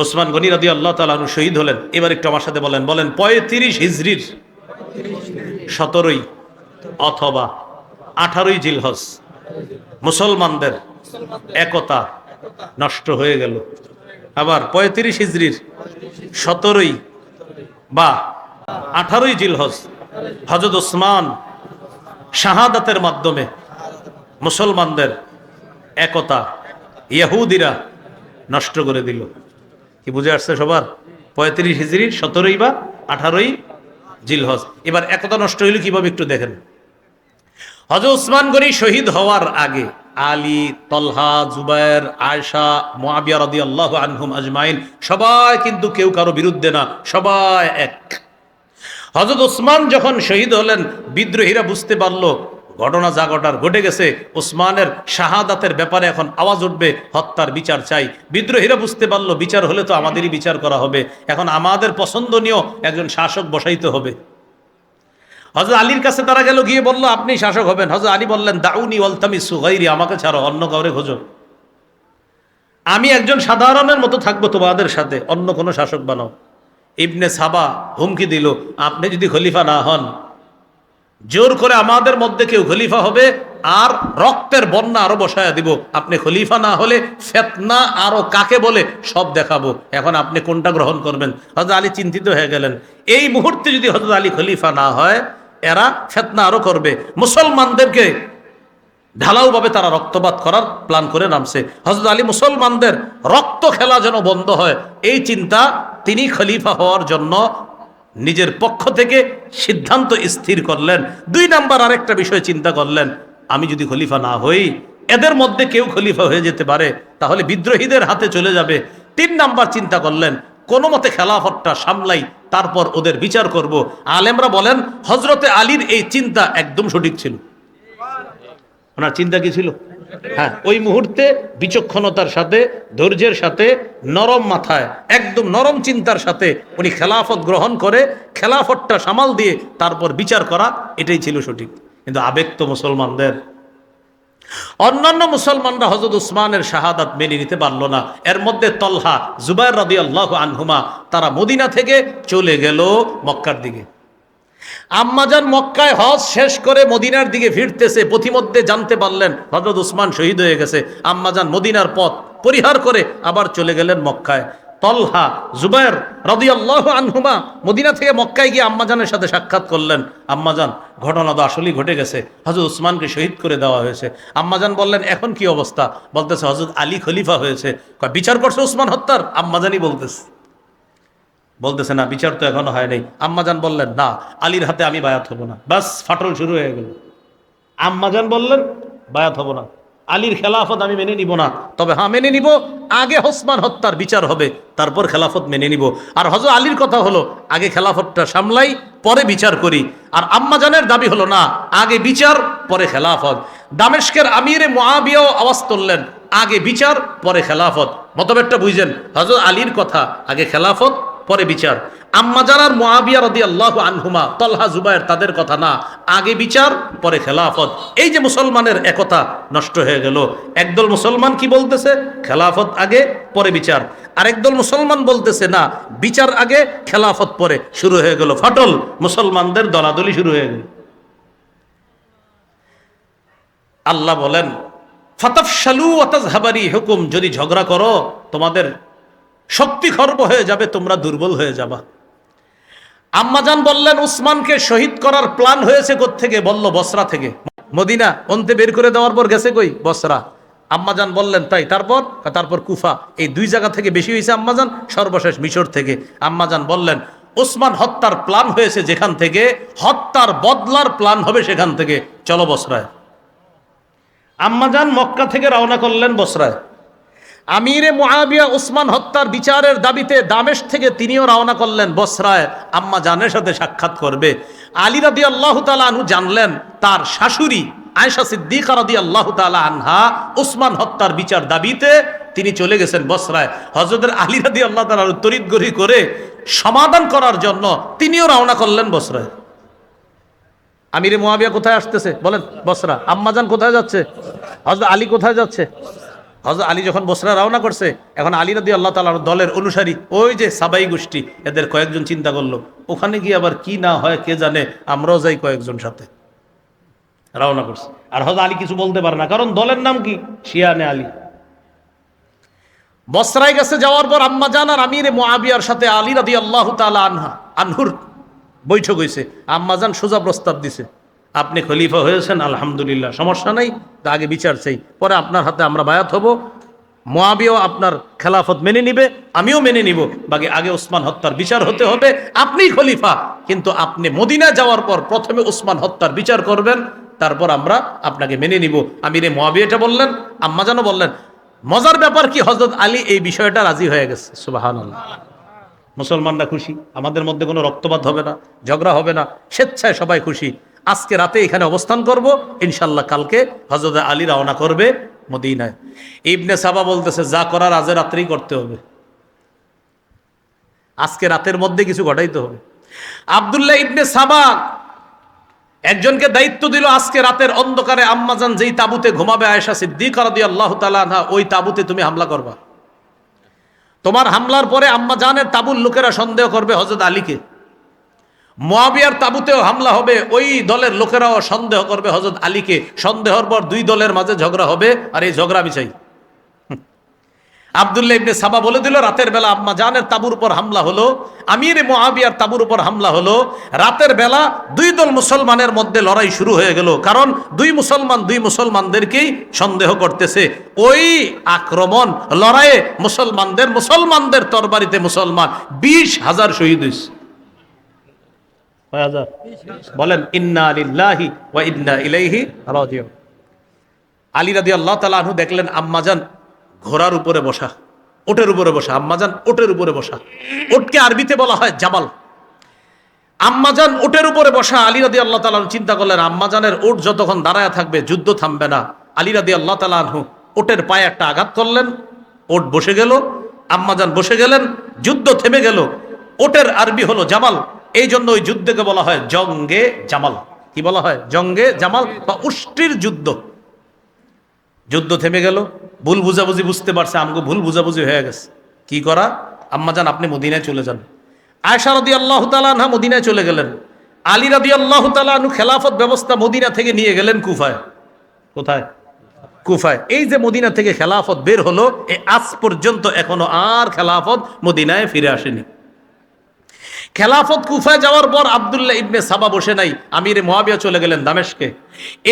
ওসমান গনি রাদি আল্লাহ তালু শহীদ হলেন। এবার একটু আমার সাথে বলেন বলেন, পঁয়ত্রিশ হিজড়ির সতেরোই অথবা আঠারোই জিলহজ মুসলমানদের একতা নষ্ট হয়ে গেল। আবার পঁয়ত্রিশ হিজড়ির সতেরোই বা আঠারোই জিলহজ হজরত ওসমান শাহাদাতের মাধ্যমে মুসলমানদের একতা ইয়াহুদিরা নষ্ট করে দিল। কি বুঝে আসছে সবার? পঁয়ত্রিশ হিজড়ির সতেরোই বা আঠারোই জিলহজ। এবার একতা নষ্ট হইল কীভাবে একটু দেখেন? হজ উসমান গনি শহীদ হওয়ার আগে আলী, তলহা, জুবায়ের আয়সা মোয়াবিয়া রদি আল্লাহ আনহুম আজমাইন, সবাই কিন্তু কেউ কারও বিরুদ্ধে না, সবাই এক। হজরত ওসমান যখন শহীদ হলেন, বিদ্রোহীরা বুঝতে পারল ঘটনা যা ঘটার ঘটে গেছে ওসমানের শাহাদাতের ব্যাপারে এখন আওয়াজ উঠবে, হত্যার বিচার চাই। বিদ্রোহীরা বুঝতে পারল, বিচার হলে তো আমাদেরই বিচার করা হবে। এখন আমাদের পছন্দনীয় একজন শাসক বসাইতে হবে। হজরত আলীর কাছে তারা গেল, গিয়ে বলল, আপনি শাসক হবেন। হজরত আলী বললেন, দাউনি অলতামি সুগাইরি আমাকে ছাড়ো, অন্য কাউরে খোঁজো। আমি একজন সাধারণের মতো থাকব তোমাদের সাথে, অন্য কোনো শাসক বানাও। ইবনে সাবা হুমকি দিল, আপনি যদি খলিফা না হন জোর করে আমাদের মধ্যে কেউ খলিফা হবে, আর রক্তের বন্যা আরও বসায় দিব। আপনি খলিফা না হলে ফেতনা আরও কাকে বলে সব দেখাবো। এখন আপনি কোনটা গ্রহণ করবেন? হজরত আলী চিন্তিত হয়ে গেলেন। এই মুহূর্তে যদি হজরত আলী খলিফা না হয়, এরা ফেতনা আরও করবে। মুসলমানদেরকে ঢালাওভাবে তারা রক্তপাত করার প্ল্যান করে নামছে। হজরত আলী মুসলমানদের রক্ত খেলা যেন বন্ধ হয়, এই চিন্তা তিনি খলিফা হওয়ার জন্য নিজের পক্ষ থেকে সিদ্ধান্ত স্থির করলেন। দুই নাম্বার আরেকটা বিষয় চিন্তা করলেন, আমি যদি খলিফা না হই, এদের মধ্যে কেউ খলিফা হয়ে যেতে পারে, তাহলে বিদ্রোহীদের হাতে চলে যাবে। তিন নাম্বার চিন্তা করলেন, কোনো মতে খেলাফতটা সামলাই, তারপর ওদের বিচার করব। আলেমরা বলেন হজরতে আলীর এই চিন্তা একদম সঠিক ছিল। ওনার চিন্তা কি ছিল? হ্যাঁ ওই মুহূর্তে বিচক্ষণতার সাথে, ধৈর্যের সাথে, নরম মাথায়, একদম নরম চিন্তার সাথে উনি খেলাফত গ্রহণ করে, খেলাফতটা সামাল দিয়ে তারপর বিচার করা, এটাই ছিল সঠিক। কিন্তু আবেগ তো মুসলমানদের, অন্যান্য মুসলমানরা হজরত উসমানের শাহাদাত মেনে নিতে পারল না। এর মধ্যে তলহা, জুবাইর রাদি আল্লাহ আনহুমা, তারা মদিনা থেকে চলে গেল মক্কার দিকে। আম্মাজান মক্কায় হজ শেষ করে মদিনার দিকে ফিরতেছে, পথিমধ্যে জানতে পারলেন হজরত উসমান শহীদ হয়ে গেছে। আম্মাজান মদিনার পথ পরিহার করে আবার চলে গেলেন মক্কায়। তলহা, জুবাইর রদিয়াল্লাহ আনহুমা মদিনা থেকে মক্কায় গিয়ে আম্মাজানের সাথে সাক্ষাৎ করলেন। আম্মাজান ঘটনা তো আসলেই ঘটে গেছে। হজরত উসমানকে শহীদ করে দেওয়া হয়েছে। আম্মাজান বললেন, এখন কি অবস্থা? বলতেছে হজরত আলী খলিফা হয়েছে। বিচার করছে উসমান হত্যার? আম্মাজানই বলতেছে। বলতেছে, না, বিচার তো এখনও হয় নাই। আম্মাজান বললেন, না, আলীর হাতে আমি বায়াত হব না। বাস ফাটল শুরু হয়ে গেল। আম্মাজান বললেন, বায়াত হব না। আলীর খেলাফত আমি মেনে নিব না। তবে হ্যাঁ মেনে নিব। আগে হোসমান হত্যার বিচার হবে, তারপর খেলাফত মেনে নিব। আর হজ আলীর কথা হলো, আগে খেলাফতটা সামলাই, পরে বিচার করি। আর আম্মাজানের দাবি হলো, না, আগে বিচার, পরে খেলাফত। দামেশকের আমিরে মোয়াবিয়াও আওয়াজ তুললেন, আগে বিচার, পরে খেলাফত। মতবেরটা বুঝছেন হজরত আলীর কথা, আগে খেলাফত পরে বিচার। আম্মাজান আর মোয়াবিয়া রদি আল্লাহ আনহুমা, তলহা জুবায়ের তাদের কথা না, আগে বিচার, পরে খেলাফত। এই যে মুসলমানের একতা নষ্ট হয়ে গেল। একদল মুসলমান কি বলতেছে? খেলাফত আগে, পরে বিচার। আরেকদল মুসলমান বলতেছে না, বিচার আগে, খেলাফত পরে। শুরু হয়ে গেল ফাটল। মুসলমানদের দলাদলি শুরু হয়ে গেল। আল্লাহ বলেন, ফাতাফশালু হাবারি হুকুম, যদি ঝগড়া করো, তোমাদের শক্তি খর্ব হয়ে যাবে, তোমরা দুর্বল হয়ে যাবা। আম্মাজান বললেন, উসমানকে শহীদ করার প্ল্যান হয়েছে থেকে বলল, বসরা থেকে। মদিনা, অন্তে বের করে দেওয়ার পর গেছে কই? বসরা। আম্মাজান বললেন, তাই, তারপর? তারপর কুফা। এই দুই জায়গা থেকে বেশি হয়েছে আম্মাজান, সর্বশেষ মিশর থেকে। আম্মাজান বললেন ওসমান হত্যার প্ল্যান হয়েছে যেখান থেকে? হত্যার বদলার প্ল্যান হবে সেখান থেকে। চলো বসরায়। আম্মাজান মক্কা থেকে রওনা করলেন বসরায়। আমিরে মুআবিয়া উসমান হত্যার বিচারের দাবিতে দামেশ থেকে তিনিও রওনা করলেন বসরায়। আম্মা জানের সাথে সাক্ষাৎ করবে। আলী রাদি আল্লাহ আনহু জানলেন, তার শাশুড়ি আয়সা সিদ্দিকা রাদি আল্লাহ তালা আনহা উসমান হত্যার বিচার দাবিতে তিনি চলে গেছেন বসরায়। হজরতের আলী রাদি আল্লাহ তালা তরিতগরি করে সমাধান করার জন্য তিনিও রওনা করলেন বসরায়। আমিরে মোয়াবিয়া কোথায় আসতেছে? বলেন, বসরা। আম্মাজান কোথায় যাচ্ছে? হজরত আলী কোথায় যাচ্ছে? হজরত আলী যখন বসরা রওনা করছে, এখন আলী রাদি আল্লাহ তালার দলের অনুসারী, ওই যে সাবাই গোষ্ঠী, এদের কয়েকজন চিন্তা করল, ওখানে গিয়ে আবার কি না হয় কে জানে, আমরাও যাই কয়েকজন সাথে। রওনা করছে। আর হজরত আলী কিছু বলতে পারে না, কারণ দলের নাম কি? শিয়ানে আলী। বসরায় গেছে, যাওয়ার পর আম্মা জান আর আমির মোয়াবিয়ার সাথে আলী রাদি আল্লাহ তালা আনহা, আনহুর বৈঠক হয়েছে আম্মা জান সোজা প্রস্তাব দিছে। আপনি খলিফা হয়েছেন, আলহামদুলিল্লাহ। সমস্যা নেই, তা আগে বিচার চাই। পরে আপনার হাতে আমরা বায়াত হব। মোয়াবিয়াও আপনার খেলাফত মেনে নিবে, আমিও মেনে নিব। বাকি আগে ওসমান হত্যার বিচার হতে হবে আপনিই খলিফা। কিন্তু আপনি মদিনা যাওয়ার পর প্রথমে ওসমান হত্যার বিচার করবেন, তারপর আমরা আপনাকে মেনে নিব। আমির এ মোয়াবিয়াটা বললেন, আম্মা জানও বললেন, মজার ব্যাপার কি হজরত আলী এই বিষয়টা রাজি হয়ে গেছে। সুবাহান মুসলমানরা খুশি, আমাদের মধ্যে কোনো রক্তপাত হবে না, ঝগড়া হবে না, স্বেচ্ছায় সবাই খুশি। আজকে রাতে এখানে অবস্থান করব। ইনশাল্লাহ কালকে হজরত আলী রওনা করবে মদিনায়। ইবনে সাবা বলতেছে, যা করার আজে রাত্রেই করতে হবে। আজকে রাতের মধ্যে কিছু ঘটাইতে হবে। আবদুল্লাহ ইবনে সাবা একজনকে দায়িত্ব দিল, আজকে রাতের অন্ধকারে আম্মাজান যেই তাবুতে ঘুমাবে আয়েশা সিদ্দিক রাদি আল্লাহ তালা ওই তাবুতে তুমি হামলা করবা। তোমার হামলার পরে আম্মা জানের তাবুর লোকেরা সন্দেহ করবে হজরত আলীকে। মোয়াবিয়ার তাবুতেও হামলা হবে, ওই দলের লোকেরাও সন্দেহ করবে হজরত আলীকে। সন্দেহর পর দুই দলের মাঝে ঝগড়া হবে, আর এই ঝগড়া আমি চাই। আবদুল্লাহ ইবনে সাবা বলে দিল, রাতের বেলা আম্মা জানের তাবুর উপর হামলা হলো, আমির মোয়াবিয়ার তাবুর উপর হামলা হলো, রাতের বেলা দুই দল মুসলমানের মধ্যে লড়াই শুরু হয়ে গেল, কারণ দুই মুসলমান দুই মুসলমানদেরকেই সন্দেহ করতেছে। ওই আক্রমণ, লড়াইয়ে মুসলমানদের মুসলমানদের তরবারিতে মুসলমান বিশ হাজার শহীদ হয়েছে। বলেন, ইন্না আলিল্লাহি ওয়া ইন্না ইলাইহি রাজিউন। আলী রাদি আল্লাহ আনহু দেখলেন আম্মাজান ঘোড়ার উপরে বসা ওটের উপরে বসা আম্মাজান ওটের উপরে বসা। ওটকে আরবিতে বলা হয় জামাল। আম্মাজান ওটের উপরে বসা। আলী রাদি আল্লাহ তালা চিন্তা করলেন আম্মাজানের ওট যতক্ষণ দাঁড়ায় থাকবে, যুদ্ধ থামবে না। আলী রাদি আল্লাহ তালা আনহু ওটের পায়ে একটা আঘাত করলেন ওট বসে গেল। আম্মাজান বসে গেলেন, যুদ্ধ থেমে গেল। ওটের আরবি হলো জামাল। এই জন্য ওই যুদ্ধকে বলা হয় জঙ্গে জামাল। কি বলা হয়? জঙ্গে জামাল বা উষ্টির যুদ্ধ। যুদ্ধ থেমে গেল। ভুল বুঝাবুঝি বুঝতে পারছে, আমগো ভুল বুঝাবুঝি হয়ে গেছে। কি করা? আম্মা যান আপনি মদিনায় চলে যান। আয়সা রদি আল্লাহ তালা মদিনায় চলে গেলেন। আলী রাদি আল্লাহ তালু খেলাফত ব্যবস্থা মদিনা থেকে নিয়ে গেলেন কুফায়। কোথায়? কুফায়। এই যে মদিনা থেকে খেলাফত বের হলো, এ আজ পর্যন্ত এখনও আর খেলাফত মদিনায় ফিরে আসেনি। খেলাফত কুফায় যাওয়ার পর আবদুল্লাহ ইবনে সাবা বসে নাই, আমির মহাবিয়া চলে গেলেন দামেশকে।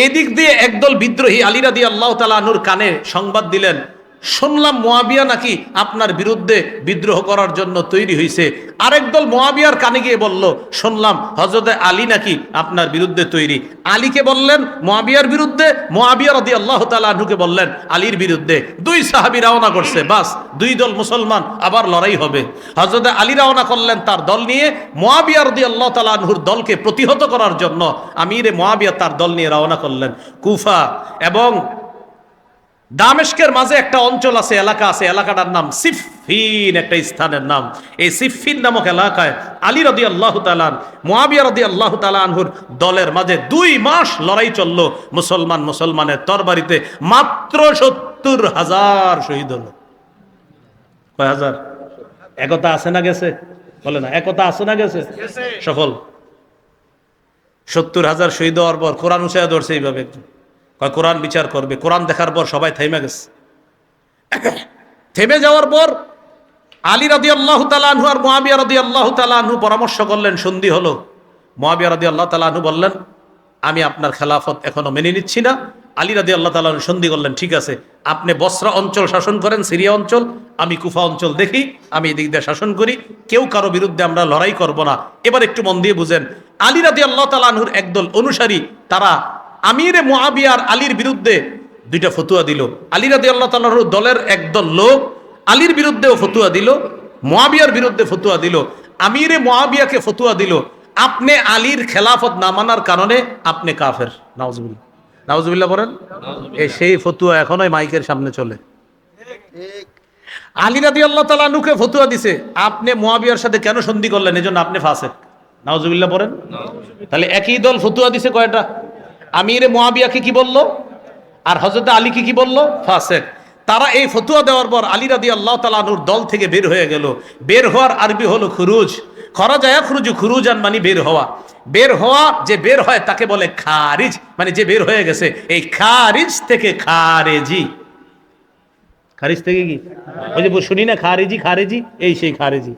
এদিক দিয়ে একদল বিদ্রোহী আলিরাদি আল্লাহ তালানুর কানে সংবাদ দিলেন শুনলাম মোয়াবিয়া নাকি আপনার বিরুদ্ধে বিদ্রোহ করার জন্য তৈরি হয়েছে আরেক দল মোয়াবিয়ার কানে গিয়ে বলল, শুনলাম হজরতে আলী নাকি আপনার বিরুদ্ধে তৈরি। আলীকে বললেন, মোয়াবিয়ার বিরুদ্ধে? মোয়াবিয়া রদি আল্লাহ তালুকে বললেন, আলীর বিরুদ্ধে। দুই সাহাবি রওনা করছে, বাস, দুই দল মুসলমান, আবার লড়াই হবে। হজরতে আলী রওনা করলেন তার দল নিয়ে। মোয়াবিয়া রদি আল্লাহ তালাহুর দলকে প্রতিহত করার জন্য আমিরে মোয়াবিয়া তার দল নিয়ে রওনা করলেন। কুফা এবং দামেশকের মাঝে একটা অঞ্চল আছে এলাকা আছে এলাকাটার নাম সিফিন একটা স্থানের নাম। এই সিফিন নামক এলাকায় আলী রদি আল্লাহ তালান মোয়াবিয়া রদি আল্লাহ তালানহুর দলের মাঝে দুই মাস লড়াই চলল মুসলমান মুসলমানের তরবারিতে। মাত্র সত্তর হাজার শহীদ হল। কয় হাজার? একতা আছে না গেছে? বলে না একতা আছে না গেছে? সফল। সত্তর হাজার শহীদ হওয়ার পর কোরআন উসায় ধরছে এইভাবে একজন কয়, কোরআন বিচার করবে। কোরআন দেখার পর সবাই থেমে গেছে। থেমে যাওয়ার পর আলী রাদি আল্লাহ তালাহু আর মহাবিয়া রাদি আল্লাহ তালাহু পরামর্শ করলেন, সন্ধি হলো। মহাবিয়া রাদি আল্লাহ তালাহু বললেন, আমি আপনার খেলাফত এখনও মেনে নিচ্ছি না। আলী রাদি আল্লাহ তালাহ সন্ধি করলেন, ঠিক আছে, আপনি বসরা অঞ্চল শাসন করেন, সিরিয়া অঞ্চল, আমি কুফা অঞ্চল দেখি, আমি এদিক দিয়ে শাসন করি, কেউ কারও বিরুদ্ধে আমরা লড়াই করব না। এবার একটু মন দিয়ে বুঝেন, আলী রাদি আল্লাহ তালাহুর একদল অনুসারী, তারা আমিরে মোয়াবিয়ার আলীর বিরুদ্ধে দুইটা ফতুয়া দিল। আলী রাদি আল্লাহ তাল্লাহর দলের একদল লোক আলীর বিরুদ্ধেও ফতুয়া দিল মোয়াবিয়ার বিরুদ্ধে ফতুয়া দিল। আমিরে মোয়াবিয়াকে ফতুয়া দিল। আপনি আলীর খেলাফত না মানার কারণে আপনি কাফের। নাউজুবিল্লাহ। নাউজুবিল্লাহ বলেন এই সেই ফতুয়া এখনোই মাইকের সামনে চলে। আলী রাদি আল্লাহ তালানুকে ফতুয়া দিছে। আপনি মোয়াবিয়ার সাথে কেন সন্ধি করলেন? এই জন্য আপনি ফাঁসে নাউজুবিল্লাহ বলেন তাহলে একই দল ফতুয়া দিছে কয়টা? আমিরে মোয়াবিয়াকে কি বলল? আর হজরত আলীকে কি বলল? ফাসেক। তারা এই ফতুয়া দেওয়ার পর আলী রাদি আল্লাহ তালানুর দল থেকে বের হয়ে গেল। বের হওয়ার আরবি হলো খুরুজ। খরাজায়া খুরুজু খুরুজান মানে বের হওয়া। বের হওয়া, যে বের হয় তাকে বলে খারিজ। মানে যে বের হয়ে গেছে, এই খারিজ থেকে খারেজি। খারিজ থেকে কি? ওই যে শুনি না, খারেজি খারেজি, এই সেই খারেজি।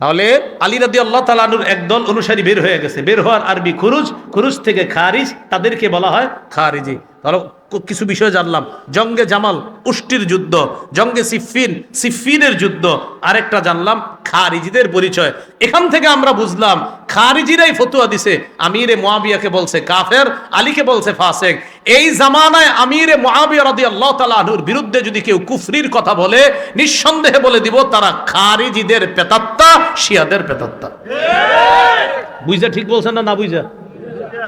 তাহলে আলী রাদি আল্লাহ তালানুর একদল অনুসারী বের হয়ে গেছে। বের হওয়ার আরবি খুরুজ খুরুজ থেকে খারিজ, তাদেরকে বলা হয় খারিজি। তাহলে কিছু বিষয় জানলাম। জঙ্গে জামাল, উষ্টির যুদ্ধ, জঙ্গে সিফিন সিফিনের যুদ্ধ। আরেকটা জানলাম, খারিজিদের পরিচয়। এখান থেকে আমরা বুঝলাম খারিজিরাই ফতুয়া দিছে। আমিরে মোয়াবিয়াকে বলছে কাফের, আলীকে বলছে ফাসেক। এই জামানায় আমিরে মোয়াবিয়া রাদি আল্লাহ তালাহুর বিরুদ্ধে যদি কেউ কুফরির কথা বলে, নিঃসন্দেহে বলে দিব, তারা খারিজিদের পেতাত্তা, শিয়াদের পেতাত্তা। বুঝা ঠিক বলছেন না না বুঝা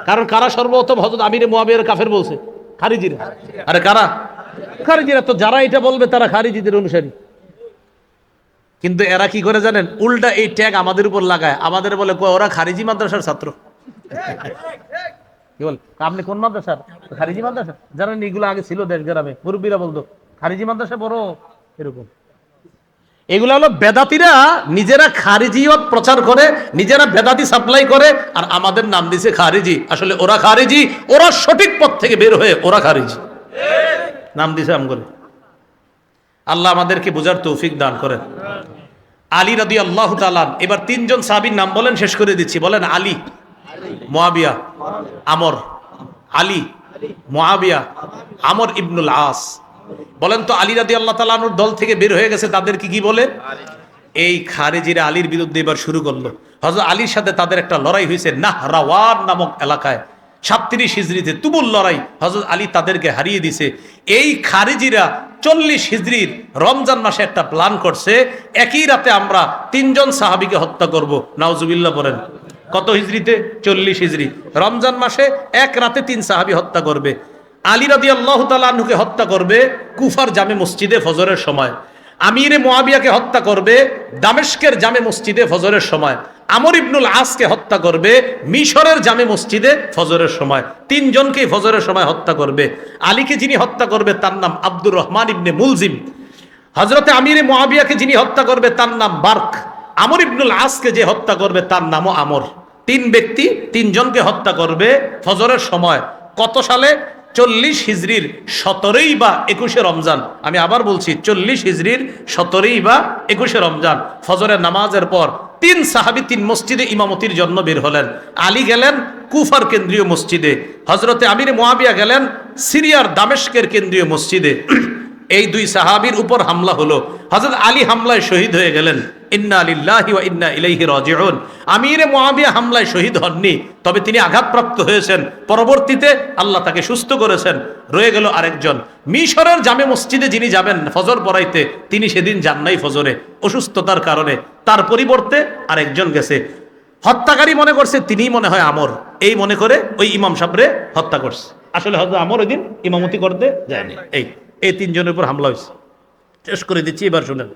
কারণ কারা সর্বপ্রথম হজরত আমিরে মোয়াবিয়ার কাফের বলছে? খারিজিরা। আরে কারা? খারিজিরা তো যারা এটা বলবে, তারা খারিজিদের অনুসারী। কিন্তু এরা কি করে জানেন? উল্টা এই ট্যাগ আমাদের উপর লাগায়। আমাদের বলে ওরা খারিজি মাদ্রাসার ছাত্র। কি বল? আপনি কোন মাদ্রাসার? খারিজি মাদ্রাসা? জানেন এগুলো আগে ছিল দেশ গ্রামে। মুরব্বীরা বলতো, খারিজি মাদ্রাসা বড়। এরকম। এগুলো হলো বেদাতিরা নিজেরা খারিজিয়ত প্রচার করে, নিজেরা বেদাতি সাপ্লাই করে, আর আমাদের নাম দিছে খারিজি। আসলে ওরা খারিজি, ওরা সঠিক পথ থেকে বের হয়ে ওরা খারিজি। নাম দিছে আম আল্লাহ আমাদেরকে বোঝার তৌফিক দান করেন। আলী রাদি আল্লাহ তালান এবার তিনজন সাহাবীর নাম বলেন, শেষ করে দিচ্ছি। বলেন আলী মোয়াবিয়া আমর, আলী মোয়াবিয়া আমর ইবনুল আস। বলেন তো আলী রাদি আল্লাহ তালানুর দল থেকে বের হয়ে গেছে, তাদেরকে কি বলে? এই খারেজিরা আলীর বিরুদ্ধে এবার শুরু করল। হজরত আলীর সাথে তাদের একটা লড়াই হয়েছে নাহরাওয়ার নামক এলাকায়। সাতত্রিশ হিজড়িতে তুমুল লড়াই হজরত আলী তাদেরকে হারিয়ে দিছে। এই খারিজিরা চল্লিশ হিজড়ির রমজান মাসে একটা প্ল্যান করছে, একই রাতে আমরা তিনজন সাহাবিকে হত্যা করব। নাউজুবিল্লাহ বলেন কত হিজড়িতে চল্লিশ হিজড়ি রমজান মাসে এক রাতে তিন সাহাবি হত্যা করবে। আলী রাদি আল্লাহ তালুকে হত্যা করবে কুফার জামে মসজিদে ফজরের সময়। আমিরে মোয়াবিয়াকে হত্যা করবে দামেস্কের জামে মসজিদে ফজরের সময়। আমর ইবনুল আসকে হত্যা করবে মিশরের জামে মসজিদে ফজরের সময়। তিনজনকেই ফজরের সময় হত্যা করবে। আলীকে যিনি হত্যা করবে, তার নাম আব্দুর রহমান ইবনে মুলজিম। হজরতে আমিরে মোয়াবিয়াকে যিনি হত্যা করবে, তার নাম বার্ক। আমর ইবনুল আসকে যে হত্যা করবে, তার নামও আমর। তিন ব্যক্তি তিনজনকে হত্যা করবে ফজরের সময়। কত সালে? চল্লিশ হিজড়ির সতেরোই বা একুশে রমজান। আমি আবার বলছি, চল্লিশ হিজড়ির সতেরোই বা একুশে রমজান। ফজরের নামাজের পর তিন সাহাবি তিন মসজিদে ইমামতির জন্য বের হলেন। আলী গেলেন কুফার কেন্দ্রীয় মসজিদে। হজরতে আমির মোয়াবিয়া গেলেন সিরিয়ার দামেস্কের কেন্দ্রীয় মসজিদে। এই দুই সাহাবির উপর হামলা হলো। হজরত আলী হামলায় শহীদ হয়ে গেলেন। ইন্না আলিল্লাহি ওয়া ইন্না ইলাইহি রাজিউন। আমিরে মুআবিয়া হামলায় শহীদ হননি, তবে তিনি আঘাতপ্রাপ্ত হয়েছেন। পরবর্তীতে আল্লাহ তাকে সুস্থ করেছেন। রয়ে গেল আরেকজন। মিশরের জামে মসজিদে যিনি যাবেন ফজর পড়াইতে, তিনি সেদিন যান নাই ফজরে। অসুস্থতার কারণে। তার পরিবর্তে আরেকজন গেছে। হত্যাকারী মনে করছে তিনিই মনে হয় আমর। এই মনে করে ওই ইমাম সাবরে হত্যা করছে। আসলে হয়তো আমর ওই দিন ইমামতি করতে যায়নি। এই এই তিনজনের উপর হামলা হয়েছে। শেষ করে দিচ্ছি, এবার শুনেন।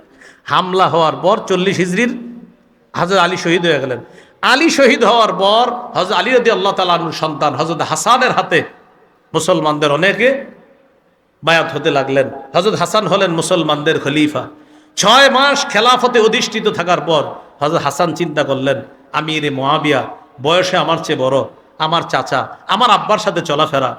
হামলা হওয়ার পর চল্লিশ হিজড়ির হজরত আলী শহীদ হয়ে গেলেন। আলী শহীদ হওয়ার পর হজরত আলী রদি আল্লাহ তালুর সন্তান হজরত হাসানের হাতে মুসলমানদের অনেকে বায়াত হতে লাগলেন। হজরত হাসান হলেন মুসলমানদের খলিফা। ছয় মাস খেলাফতে অধিষ্ঠিত থাকার পর হজরত হাসান চিন্তা করলেন আমি রে মহাবিয়া বয়সে আমার চেয়ে বড়, আমার চাচা, আমার আব্বার সাথে চলাফেরা।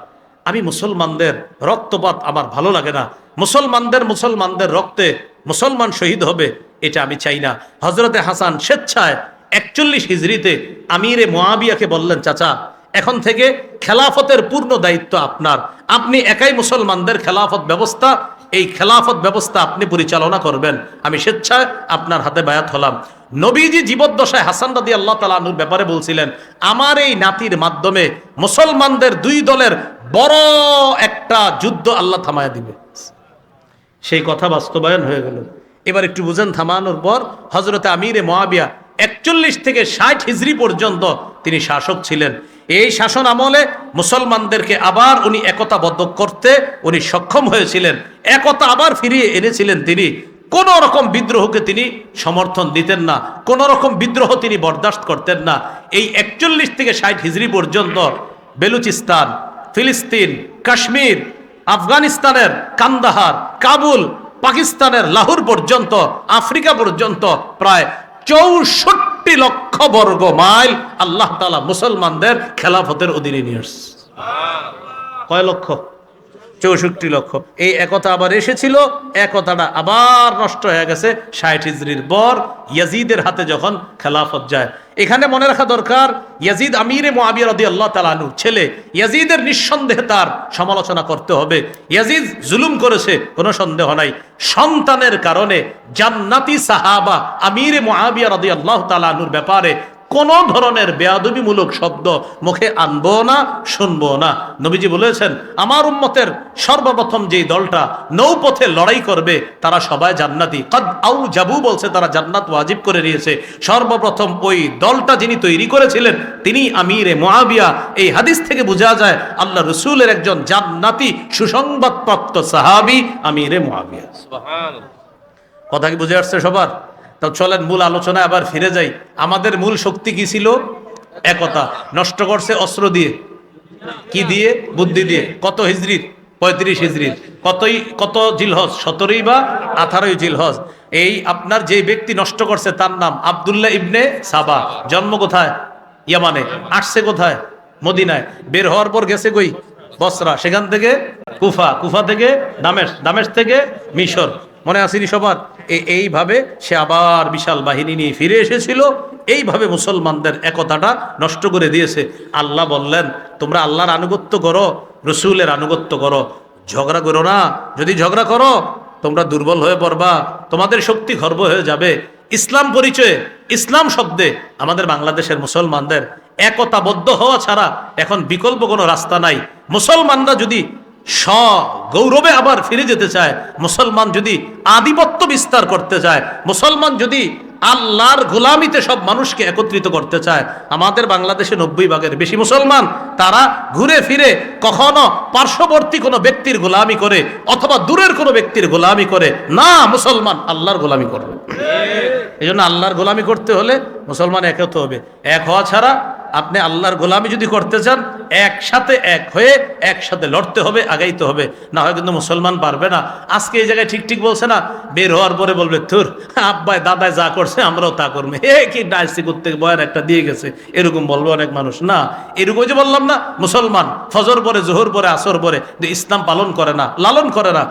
আমি মুসলমানদের রক্তপাত আমার ভালো লাগে না। মুসলমানদের মুসলমানদের রক্তে মুসলমান শহীদ হবে, এটা আমি চাই না। হজরতে হাসান স্বেচ্ছায় একচল্লিশ হিজড়িতে আমিরে মোয়াবিয়াকে বললেন, চাচা, এখন থেকে খেলাফতের পূর্ণ দায়িত্ব আপনার। আপনি একাই মুসলমানদের খেলাফত ব্যবস্থা এই খেলাফত ব্যবস্থা আপনি পরিচালনা করবেন। আমি স্বেচ্ছায় আপনার হাতে বায়াত হলাম। নবীজি জীবদ্দশায় হাসান রাদি আল্লাহ তালানুর ব্যাপারে বলছিলেন, আমার এই নাতির মাধ্যমে মুসলমানদের দুই দলের বড় একটা যুদ্ধ আল্লাহ থামায় দিবে। সেই কথা বাস্তবায়ন হয়ে গেল। এবার একটু বুঝেন, থামানোর পর হজরতে আমিরে মহাবিয়া একচল্লিশ থেকে ষাট হিজড়ি পর্যন্ত তিনি শাসক ছিলেন। এই শাসন আমলে মুসলমানদেরকে আবার উনি একতাবদ্ধ করতে উনি সক্ষম হয়েছিলেন। একতা আবার ফিরিয়ে এনেছিলেন তিনি। কোন রকম বিদ্রোহকে তিনি সমর্থন দিতেন না। কোন রকম বিদ্রোহ তিনি বরদাস্ত করতেন না। এই একচল্লিশ থেকে ষাট হিজড়ি পর্যন্ত বেলুচিস্তান, ফিলিস্তিন, কাশ্মীর, আফগানিস্তানের কান্দাহার, কাবুল, পাকিস্তানের লাহোর পর্যন্ত, আফ্রিকা পর্যন্ত প্রায় চৌষট্টি লক্ষ বর্গ মাইল আল্লাহ তালা মুসলমানদের খেলাফতের অধীনে নিয়ে আসছে। কয় লক্ষ? চৌষট্টি লক্ষ। এই একতা আবার এসেছিল, একতাটা আবার নষ্ট হয়ে গেছে। ষাট হিজড়ির পর ইয়াজিদের হাতে যখন খেলাফত যায়। এখানে মনে রাখা দরকার, ইয়াজিদ আমিরে মোয়াবিয়া রদি আল্লাহ তালানু ছেলে, ইয়াজিদের নিঃসন্দেহে তার সমালোচনা করতে হবে। ইয়াজিদ জুলুম করেছে, কোনো সন্দেহ নাই। সন্তানের কারণে জান্নাতি সাহাবা আমিরে মোয়াবিয়া রদি আল্লাহ তালানুর ব্যাপারে কোন ধরনের বেয়াদবিমূলক শব্দ মুখে আনব না শুনব না। নবীজি বলেছেন আমার উম্মতের সর্বপ্রথম যেই দলটা নৌপথে লড়াই করবে তারা সবাই জান্নাতি। কদ আউ জাবু বলছে তারা জান্নাত ওয়াজিব করে নিয়েছে। সর্বপ্রথম ওই দলটা যিনি তৈরি করেছিলেন তিনি আমিরে মহাবিয়া এই হাদিস থেকে বোঝা যায় আল্লাহ রসুলের একজন জান্নাতি সুসংবাদপ্রাপ্ত সাহাবি আমিরে মহাবিয়া কথা কি বুঝে আসছে সবার? তো চলেন, মূল আলোচনায় আবার ফিরে যাই। আমাদের মূল শক্তি কি ছিল? একতা। নষ্ট করছে অস্ত্র দিয়ে। কি দিয়ে? বুদ্ধি দিয়ে। কত হিজড়ির পঁয়ত্রিশ হিজড়ির কতই কত জিলহজ? সতেরোই বা আঠারোই জিলহজ। এই আপনার যে ব্যক্তি নষ্ট করছে তার নাম আবদুল্লাহ ইবনে সাবা। জন্ম কোথায়? ইয়ামানে। আসছে কোথায়? মদিনায়। বের হওয়ার পর গেছে কই? বসরা। সেখান থেকে কুফা। কুফা থেকে দামেশ। দামেশ থেকে মিশর। মনে আসেনি সবার? এইভাবে সে আবার বিশাল বাহিনী নিয়ে ফিরে এসেছিল। এইভাবে মুসলমানদের একতাটা নষ্ট করে দিয়েছে। আল্লাহ বললেন, তোমরা আল্লাহর আনুগত্য করো, রসুলের আনুগত্য করো। ঝগড়া করো না। যদি ঝগড়া করো, তোমরা দুর্বল হয়ে পড়বা। তোমাদের শক্তি খর্ব হয়ে যাবে। ইসলাম পরিচয়ে, ইসলাম শব্দে আমাদের বাংলাদেশের মুসলমানদের একতাবদ্ধ হওয়া ছাড়া এখন বিকল্প কোনো রাস্তা নাই। মুসলমানরা যদি স্ব গৌরবে আবার ফিরে যেতে চায়। মুসলমান যদি আধিপত্য বিস্তার করতে চায় মুসলমান যদি আল্লাহর গোলামিতে সব মানুষকে একত্রিত করতে চায় আমাদের বাংলাদেশে নব্বই ভাগের বেশি মুসলমান তারা ঘুরে ফিরে কখনো পার্শ্ববর্তী কোনো ব্যক্তির গোলামি করে অথবা দূরের কোনো ব্যক্তির গোলামি করে না মুসলমান আল্লাহর গোলামি করবে। এই জন্য আল্লাহর গোলামি করতে হলে মুসলমান এক হতে হবে। এক হওয়া ছাড়া আপনি আল্লাহর গোলামি যদি করতে চান, একসাথে এক হয়ে একসাথে লড়তে হবে, আগাইতে হবে। না হয় কিন্তু মুসলমান পারবে না। আজকে এই জায়গায় ঠিক ঠিক বলছে না, বের হওয়ার পরে বলবে তোর আব্বাই দাদাই যা করছে, আমরাও তা করবে। হে, কি ডাইসি করতে বয়ান একটা দিয়ে গেছে। এরকম বলবে অনেক মানুষ। না, এরকম যে বললাম না, মুসলমান ফজর পরে, জোহর পরে, আসর পরে, যে ইসলাম পালন করে না, লালন করে না